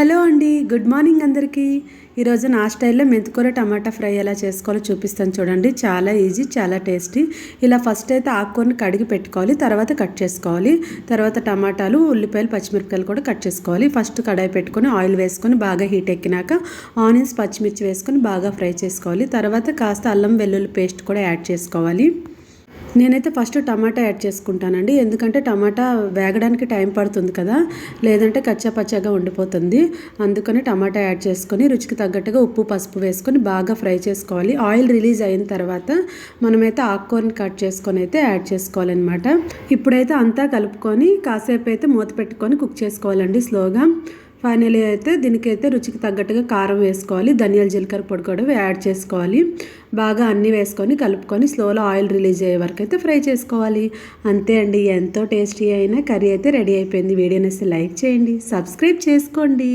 Hello అండి good morning అందరికీ. ఈరోజు నా స్టైల్లో మెంతికూర టమాటా ఫ్రై ఎలా చేసుకోవాలో చూపిస్తాను చూడండి. చాలా ఈజీ చాలా టేస్టీ. ఇలా ఫస్ట్ అయితే ఆకుకూరని కడిగి పెట్టుకోవాలి తర్వాత కట్ చేసుకోవాలి. తర్వాత టమాటాలు ఉల్లిపాయలు పచ్చిమిరపకాయలు కూడా కట్ చేసుకోవాలి. ఫస్ట్ కడాయి పెట్టుకొని ఆయిల్ వేసుకొని బాగా హీట్ ఎక్కినాక ఆనియన్స్ పచ్చిమిర్చి వేసుకొని బాగా ఫ్రై చేసుకోవాలి. తర్వాత కాస్త అల్లం వెల్లుల్లి పేస్ట్ కూడా యాడ్ చేసుకోవాలి. నేనైతే ఫస్ట్ టమాటా యాడ్ చేసుకుంటానండి. ఎందుకంటే టమాటా వేగడానికి టైం పడుతుంది కదా. లేదంటే కచ్చా పచ్చాగా ఉండిపోతుంది. అందుకని టమాటా యాడ్ చేసుకొని రుచికి తగ్గట్టుగా ఉప్పు పసుపు వేసుకొని బాగా ఫ్రై చేసుకోవాలి. ఆయిల్ రిలీజ్ అయిన తర్వాత మనమైతే ఆకుకూరని కట్ చేసుకొని అయితే యాడ్ చేసుకోవాలన్నమాట. ఇప్పుడైతే అంతా కలుపుకొని కాసేపు అయితే మూత పెట్టుకొని కుక్ చేసుకోవాలండి స్లోగా. ఫైనలీ అయితే దీనికైతే రుచికి తగ్గట్టుగా కారం వేసుకోవాలి ధనియాల జీలకర్ర పొడి కూడా యాడ్ చేసుకోవాలి. బాగా అన్నీ వేసుకొని కలుపుకొని స్లోలో ఆయిల్ రిలీజ్ అయ్యే వరకు అయితే ఫ్రై చేసుకోవాలి. అంతే అండి ఎంతో టేస్టీ అయిన కర్రీ అయితే రెడీ అయిపోయింది. వీడియోని లైక్ చేయండి సబ్స్క్రైబ్ చేసుకోండి.